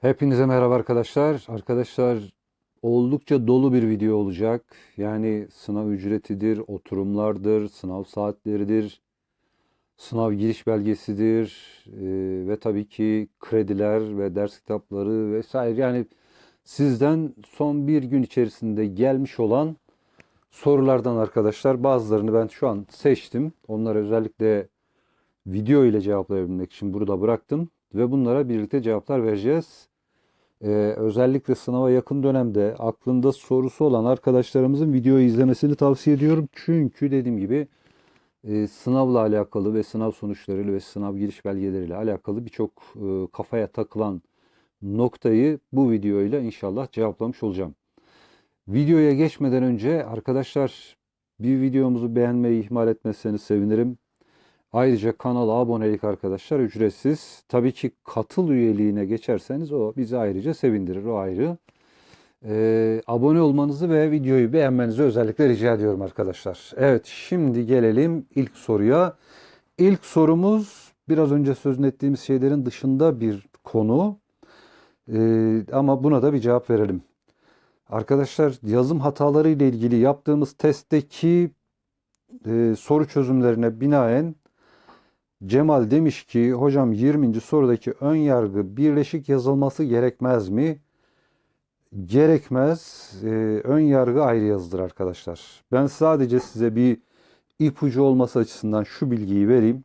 Hepinize merhaba arkadaşlar. Arkadaşlar oldukça dolu bir video olacak. Yani sınav ücretidir, oturumlardır, sınav saatleridir, sınav giriş belgesidir eee, ve tabii ki krediler ve ders kitapları vesaire. Yani sizden son bir gün içerisinde gelmiş olan sorulardan arkadaşlar bazılarını ben şu an seçtim. Onları özellikle video ile cevaplayabilmek için burada bıraktım ve bunlara birlikte cevaplar vereceğiz. Ee, özellikle sınava yakın dönemde aklında sorusu olan arkadaşlarımızın videoyu izlemesini tavsiye ediyorum. Çünkü dediğim gibi e, sınavla alakalı ve sınav sonuçlarıyla ve sınav giriş belgeleriyle alakalı birçok e, kafaya takılan noktayı bu videoyla inşallah cevaplamış olacağım. Videoya geçmeden önce arkadaşlar bir videomuzu beğenmeyi ihmal etmezseniz sevinirim. Ayrıca kanala abonelik arkadaşlar ücretsiz. Tabii ki katıl üyeliğine geçerseniz o bizi ayrıca sevindirir o ayrı. Ee, abone olmanızı ve videoyu beğenmenizi özellikle rica ediyorum arkadaşlar. Evet şimdi gelelim ilk soruya. İlk sorumuz biraz önce sözünü ettiğimiz şeylerin dışında bir konu. Ee, ama buna da bir cevap verelim. Arkadaşlar yazım hataları ile ilgili yaptığımız testteki e, soru çözümlerine binaen Cemal demiş ki hocam 20. sorudaki ön yargı birleşik yazılması gerekmez mi? Gerekmez. Ee, ön yargı ayrı yazılır arkadaşlar. Ben sadece size bir ipucu olması açısından şu bilgiyi vereyim.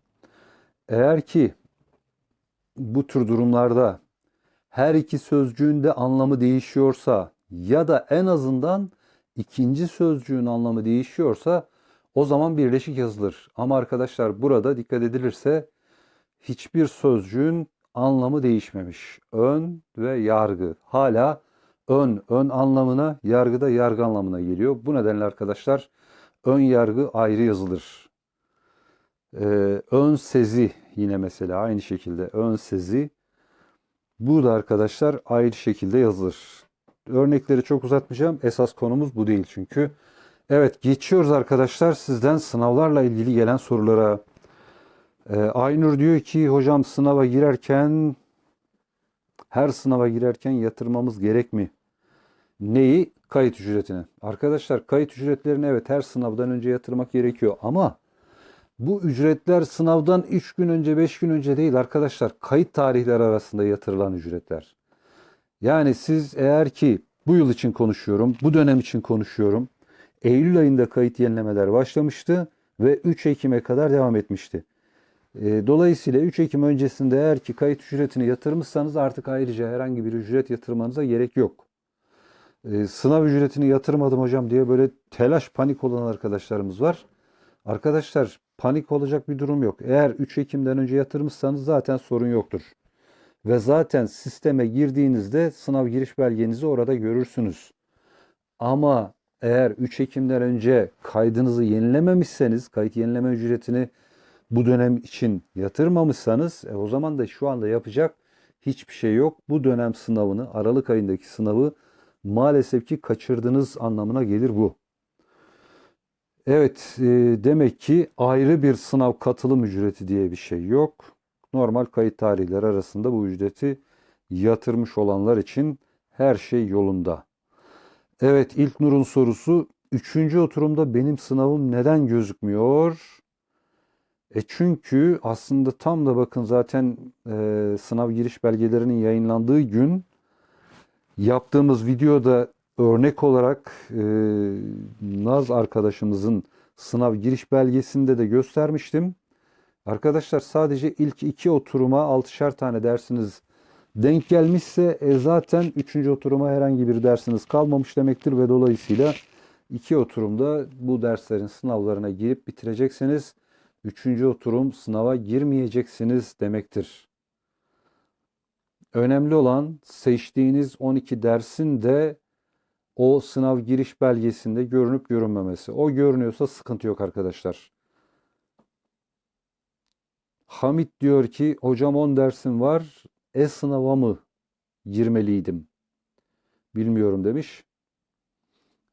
Eğer ki bu tür durumlarda her iki sözcüğün de anlamı değişiyorsa ya da en azından ikinci sözcüğün anlamı değişiyorsa o zaman birleşik yazılır. Ama arkadaşlar burada dikkat edilirse hiçbir sözcüğün anlamı değişmemiş. Ön ve yargı hala ön, ön anlamına, yargı da yargı anlamına geliyor. Bu nedenle arkadaşlar ön yargı ayrı yazılır. Ee, ön sezi yine mesela aynı şekilde ön sezi. Bu da arkadaşlar ayrı şekilde yazılır. Örnekleri çok uzatmayacağım. Esas konumuz bu değil çünkü. Evet geçiyoruz arkadaşlar sizden sınavlarla ilgili gelen sorulara. Ee, Aynur diyor ki hocam sınava girerken her sınava girerken yatırmamız gerek mi? Neyi? Kayıt ücretini. Arkadaşlar kayıt ücretlerini evet her sınavdan önce yatırmak gerekiyor ama bu ücretler sınavdan 3 gün önce 5 gün önce değil arkadaşlar kayıt tarihleri arasında yatırılan ücretler. Yani siz eğer ki bu yıl için konuşuyorum, bu dönem için konuşuyorum. Eylül ayında kayıt yenilemeler başlamıştı ve 3 Ekim'e kadar devam etmişti. E, Dolayısıyla 3 Ekim öncesinde eğer ki kayıt ücretini yatırmışsanız artık ayrıca herhangi bir ücret yatırmanıza gerek yok. E, Sınav ücretini yatırmadım hocam diye böyle telaş panik olan arkadaşlarımız var. Arkadaşlar panik olacak bir durum yok. Eğer 3 Ekim'den önce yatırmışsanız zaten sorun yoktur. Ve zaten sisteme girdiğinizde sınav giriş belgenizi orada görürsünüz. Ama eğer 3 Ekim'den önce kaydınızı yenilememişseniz, kayıt yenileme ücretini bu dönem için yatırmamışsanız e, o zaman da şu anda yapacak hiçbir şey yok. Bu dönem sınavını, Aralık ayındaki sınavı maalesef ki kaçırdığınız anlamına gelir bu. Evet, e, demek ki ayrı bir sınav katılım ücreti diye bir şey yok. Normal kayıt tarihleri arasında bu ücreti yatırmış olanlar için her şey yolunda. Evet, ilk Nur'un sorusu. Üçüncü oturumda benim sınavım neden gözükmüyor? E çünkü aslında tam da bakın zaten e, sınav giriş belgelerinin yayınlandığı gün yaptığımız videoda örnek olarak e, Naz arkadaşımızın sınav giriş belgesinde de göstermiştim. Arkadaşlar sadece ilk iki oturuma altışar tane dersiniz denk gelmişse e, zaten üçüncü oturuma herhangi bir dersiniz kalmamış demektir ve dolayısıyla iki oturumda bu derslerin sınavlarına girip bitireceksiniz. Üçüncü oturum sınava girmeyeceksiniz demektir. Önemli olan seçtiğiniz 12 dersin de o sınav giriş belgesinde görünüp görünmemesi. O görünüyorsa sıkıntı yok arkadaşlar. Hamit diyor ki hocam 10 dersim var. E-sınava mı girmeliydim? Bilmiyorum demiş.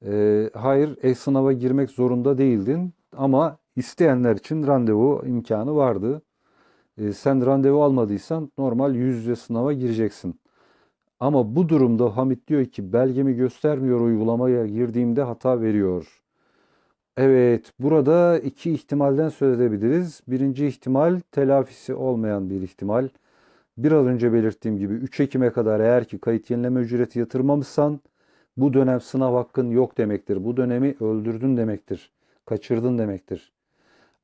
Ee, hayır e-sınava girmek zorunda değildin ama isteyenler için randevu imkanı vardı. Ee, sen randevu almadıysan normal yüz yüze sınava gireceksin. Ama bu durumda Hamit diyor ki belgemi göstermiyor uygulamaya girdiğimde hata veriyor. Evet, burada iki ihtimalden söz edebiliriz. Birinci ihtimal telafisi olmayan bir ihtimal. Biraz önce belirttiğim gibi 3 Ekim'e kadar eğer ki kayıt yenileme ücreti yatırmamışsan bu dönem sınav hakkın yok demektir. Bu dönemi öldürdün demektir. Kaçırdın demektir.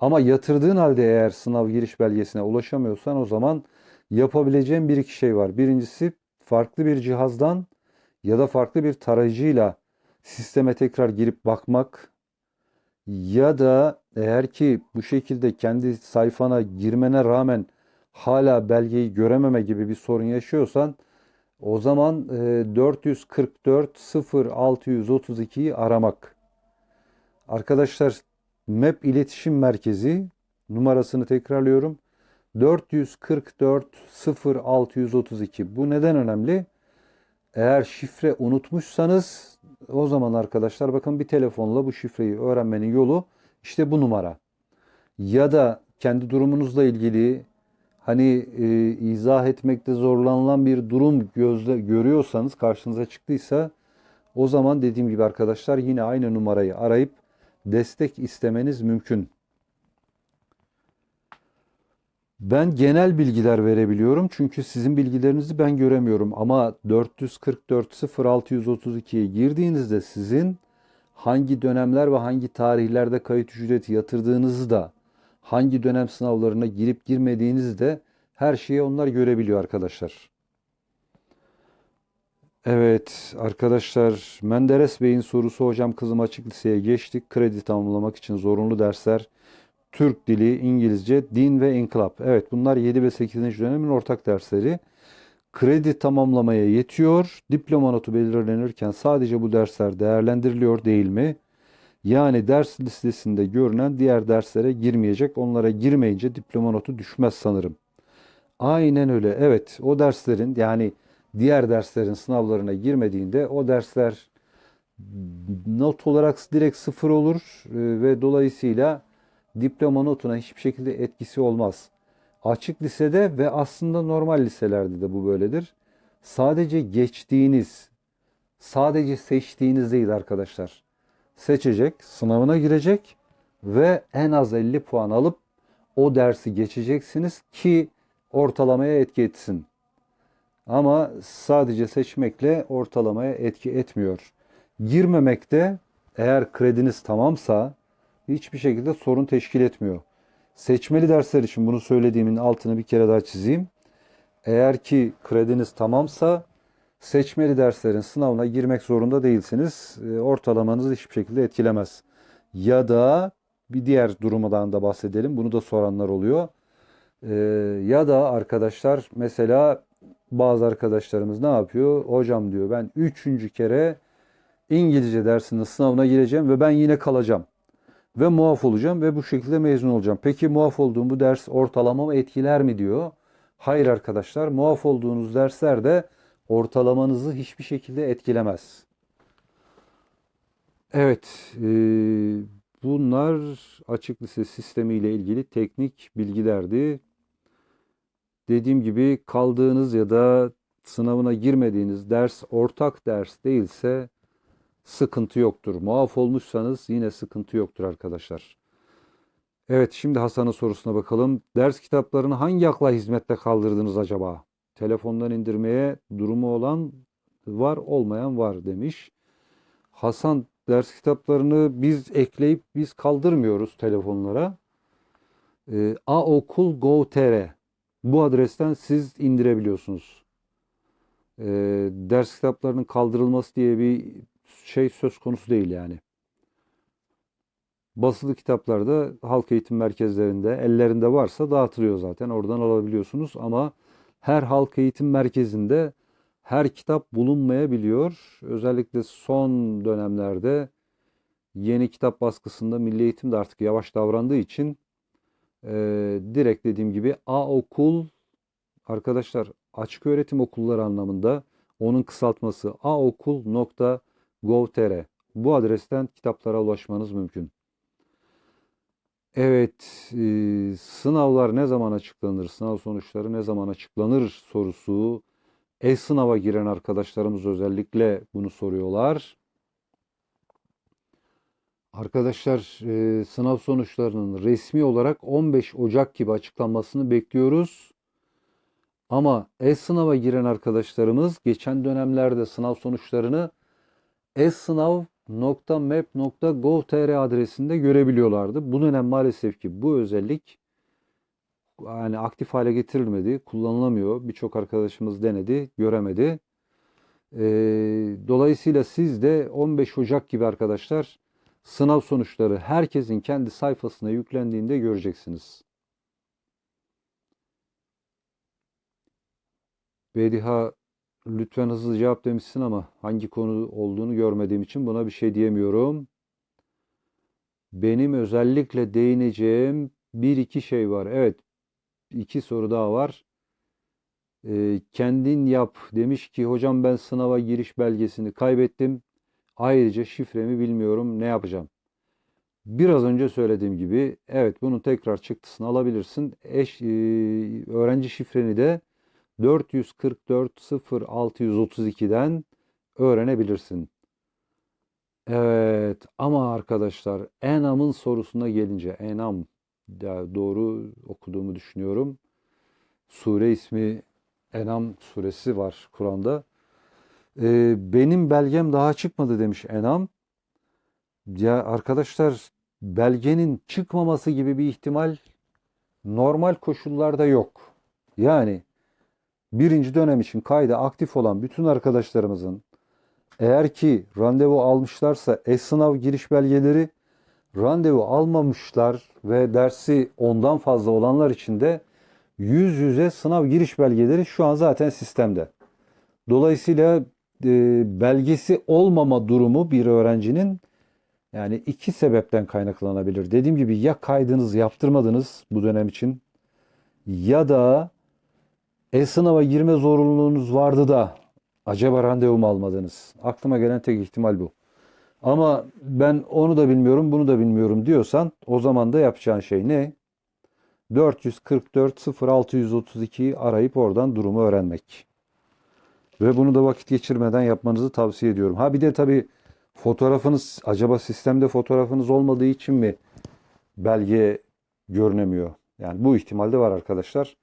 Ama yatırdığın halde eğer sınav giriş belgesine ulaşamıyorsan o zaman yapabileceğin bir iki şey var. Birincisi farklı bir cihazdan ya da farklı bir tarayıcıyla sisteme tekrar girip bakmak ya da eğer ki bu şekilde kendi sayfana girmene rağmen hala belgeyi görememe gibi bir sorun yaşıyorsan o zaman e, 444 0632'yi aramak. Arkadaşlar MEP İletişim Merkezi numarasını tekrarlıyorum. 444 0632. Bu neden önemli? Eğer şifre unutmuşsanız o zaman arkadaşlar bakın bir telefonla bu şifreyi öğrenmenin yolu işte bu numara. Ya da kendi durumunuzla ilgili hani e, izah etmekte zorlanılan bir durum gözle görüyorsanız karşınıza çıktıysa o zaman dediğim gibi arkadaşlar yine aynı numarayı arayıp destek istemeniz mümkün. Ben genel bilgiler verebiliyorum çünkü sizin bilgilerinizi ben göremiyorum ama 444 0632'ye girdiğinizde sizin hangi dönemler ve hangi tarihlerde kayıt ücreti yatırdığınızı da hangi dönem sınavlarına girip girmediğinizi de her şeyi onlar görebiliyor arkadaşlar. Evet arkadaşlar Menderes Bey'in sorusu hocam kızım açık liseye geçtik. Kredi tamamlamak için zorunlu dersler Türk dili, İngilizce, din ve inkılap. Evet bunlar 7 ve 8. dönemin ortak dersleri. Kredi tamamlamaya yetiyor. Diploma notu belirlenirken sadece bu dersler değerlendiriliyor değil mi? Yani ders listesinde görünen diğer derslere girmeyecek. Onlara girmeyince diploma notu düşmez sanırım. Aynen öyle. Evet o derslerin yani diğer derslerin sınavlarına girmediğinde o dersler not olarak direkt sıfır olur e, ve dolayısıyla diploma notuna hiçbir şekilde etkisi olmaz. Açık lisede ve aslında normal liselerde de bu böyledir. Sadece geçtiğiniz, sadece seçtiğiniz değil arkadaşlar. Seçecek, sınavına girecek ve en az 50 puan alıp o dersi geçeceksiniz ki ortalamaya etki etsin. Ama sadece seçmekle ortalamaya etki etmiyor. Girmemekte eğer krediniz tamamsa hiçbir şekilde sorun teşkil etmiyor. Seçmeli dersler için bunu söylediğimin altını bir kere daha çizeyim. Eğer ki krediniz tamamsa seçmeli derslerin sınavına girmek zorunda değilsiniz. E, ortalamanızı hiçbir şekilde etkilemez. Ya da bir diğer durumdan da bahsedelim. Bunu da soranlar oluyor. E, ya da arkadaşlar mesela bazı arkadaşlarımız ne yapıyor? Hocam diyor ben üçüncü kere İngilizce dersinin sınavına gireceğim ve ben yine kalacağım. Ve muaf olacağım ve bu şekilde mezun olacağım. Peki muaf olduğum bu ders ortalamamı etkiler mi diyor. Hayır arkadaşlar muaf olduğunuz dersler de ortalamanızı hiçbir şekilde etkilemez. Evet, e, bunlar açık lise sistemi ile ilgili teknik bilgilerdi. Dediğim gibi kaldığınız ya da sınavına girmediğiniz ders ortak ders değilse sıkıntı yoktur. Muaf olmuşsanız yine sıkıntı yoktur arkadaşlar. Evet şimdi Hasan'ın sorusuna bakalım. Ders kitaplarını hangi akla hizmette kaldırdınız acaba? Telefondan indirmeye durumu olan var olmayan var demiş. Hasan ders kitaplarını biz ekleyip biz kaldırmıyoruz telefonlara. E, aokul.go.tr bu adresten siz indirebiliyorsunuz. E, ders kitaplarının kaldırılması diye bir şey söz konusu değil yani. Basılı kitaplarda halk eğitim merkezlerinde ellerinde varsa dağıtılıyor zaten. Oradan alabiliyorsunuz ama her halk eğitim merkezinde her kitap bulunmayabiliyor. Özellikle son dönemlerde yeni kitap baskısında Milli Eğitim de artık yavaş davrandığı için e, direkt dediğim gibi A okul arkadaşlar açık öğretim okulları anlamında onun kısaltması aokul.gov.tr bu adresten kitaplara ulaşmanız mümkün. Evet, e, sınavlar ne zaman açıklanır, sınav sonuçları ne zaman açıklanır sorusu E-sınava giren arkadaşlarımız özellikle bunu soruyorlar. Arkadaşlar e, sınav sonuçlarının resmi olarak 15 Ocak gibi açıklanmasını bekliyoruz. Ama e-sınava giren arkadaşlarımız geçen dönemlerde sınav sonuçlarını e-sınav.map.gov.tr adresinde görebiliyorlardı. Bu dönem maalesef ki bu özellik yani aktif hale getirilmedi, kullanılamıyor. Birçok arkadaşımız denedi, göremedi. Ee, dolayısıyla siz de 15 Ocak gibi arkadaşlar sınav sonuçları herkesin kendi sayfasına yüklendiğinde göreceksiniz. Bediha lütfen hızlı cevap demişsin ama hangi konu olduğunu görmediğim için buna bir şey diyemiyorum. Benim özellikle değineceğim bir iki şey var. Evet, iki soru daha var. Ee, kendin yap demiş ki hocam ben sınava giriş belgesini kaybettim. Ayrıca şifremi bilmiyorum ne yapacağım. Biraz önce söylediğim gibi evet bunun tekrar çıktısını alabilirsin. Eş, e, öğrenci şifreni de 444 0632'den öğrenebilirsin. Evet ama arkadaşlar Enam'ın sorusuna gelince Enam doğru okuduğumu düşünüyorum. Sure ismi Enam suresi var Kur'an'da. Ee, benim belgem daha çıkmadı demiş Enam. Ya arkadaşlar belgenin çıkmaması gibi bir ihtimal normal koşullarda yok. Yani birinci dönem için kayda aktif olan bütün arkadaşlarımızın eğer ki randevu almışlarsa e-sınav giriş belgeleri randevu almamışlar ve dersi ondan fazla olanlar için de yüz yüze sınav giriş belgeleri şu an zaten sistemde. Dolayısıyla e, belgesi olmama durumu bir öğrencinin yani iki sebepten kaynaklanabilir. Dediğim gibi ya kaydınızı yaptırmadınız bu dönem için ya da e-sınava girme zorunluluğunuz vardı da acaba randevu mu almadınız? Aklıma gelen tek ihtimal bu. Ama ben onu da bilmiyorum, bunu da bilmiyorum diyorsan o zaman da yapacağın şey ne? 444 0632'yi arayıp oradan durumu öğrenmek. Ve bunu da vakit geçirmeden yapmanızı tavsiye ediyorum. Ha bir de tabii fotoğrafınız acaba sistemde fotoğrafınız olmadığı için mi belge görünemiyor? Yani bu ihtimal de var arkadaşlar.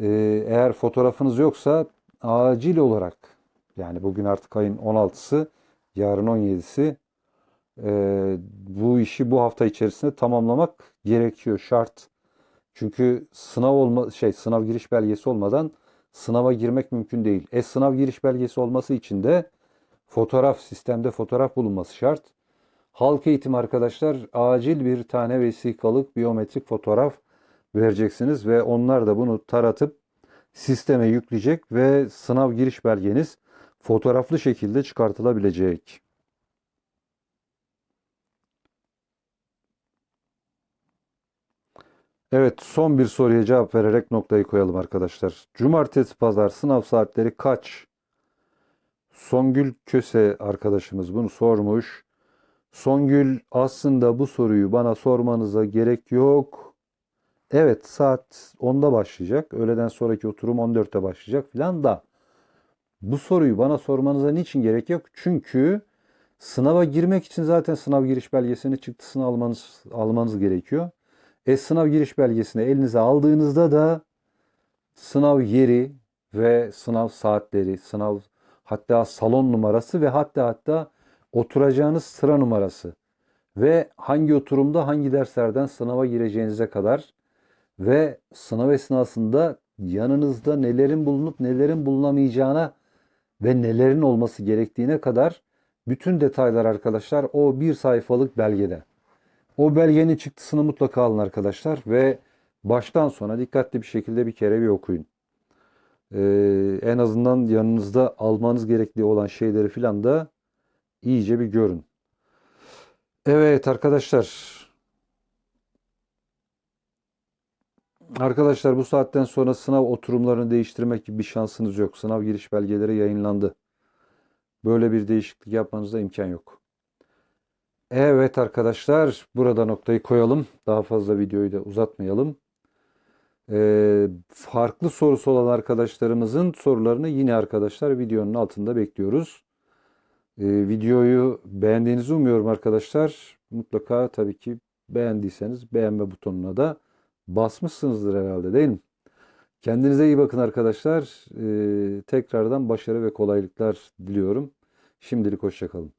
Ee, eğer fotoğrafınız yoksa acil olarak yani bugün artık ayın 16'sı yarın 17'si e, bu işi bu hafta içerisinde tamamlamak gerekiyor şart. Çünkü sınav olma şey sınav giriş belgesi olmadan sınava girmek mümkün değil. E sınav giriş belgesi olması için de fotoğraf sistemde fotoğraf bulunması şart. Halk eğitim arkadaşlar acil bir tane vesikalık biyometrik fotoğraf vereceksiniz ve onlar da bunu taratıp sisteme yükleyecek ve sınav giriş belgeniz fotoğraflı şekilde çıkartılabilecek. Evet, son bir soruya cevap vererek noktayı koyalım arkadaşlar. Cumartesi pazar sınav saatleri kaç? Songül Köse arkadaşımız bunu sormuş. Songül aslında bu soruyu bana sormanıza gerek yok. Evet saat 10'da başlayacak. Öğleden sonraki oturum 14'te başlayacak filan da. Bu soruyu bana sormanıza niçin gerek yok? Çünkü sınava girmek için zaten sınav giriş belgesini çıktısını almanız, almanız gerekiyor. E sınav giriş belgesini elinize aldığınızda da sınav yeri ve sınav saatleri, sınav hatta salon numarası ve hatta hatta oturacağınız sıra numarası ve hangi oturumda hangi derslerden sınava gireceğinize kadar ve sınav esnasında yanınızda nelerin bulunup nelerin bulunamayacağına ve nelerin olması gerektiğine kadar bütün detaylar arkadaşlar o bir sayfalık belgede. O belgenin çıktısını mutlaka alın arkadaşlar ve baştan sona dikkatli bir şekilde bir kere bir okuyun. Ee, en azından yanınızda almanız gerekli olan şeyleri filan da iyice bir görün. Evet arkadaşlar. Arkadaşlar bu saatten sonra sınav oturumlarını değiştirmek gibi bir şansınız yok. Sınav giriş belgeleri yayınlandı. Böyle bir değişiklik yapmanıza imkan yok. Evet arkadaşlar burada noktayı koyalım. Daha fazla videoyu da uzatmayalım. Ee, farklı sorusu olan arkadaşlarımızın sorularını yine arkadaşlar videonun altında bekliyoruz. Ee, videoyu beğendiğinizi umuyorum arkadaşlar. Mutlaka tabii ki beğendiyseniz beğenme butonuna da basmışsınızdır herhalde değil mi? Kendinize iyi bakın arkadaşlar. Ee, tekrardan başarı ve kolaylıklar diliyorum. Şimdilik hoşça kalın.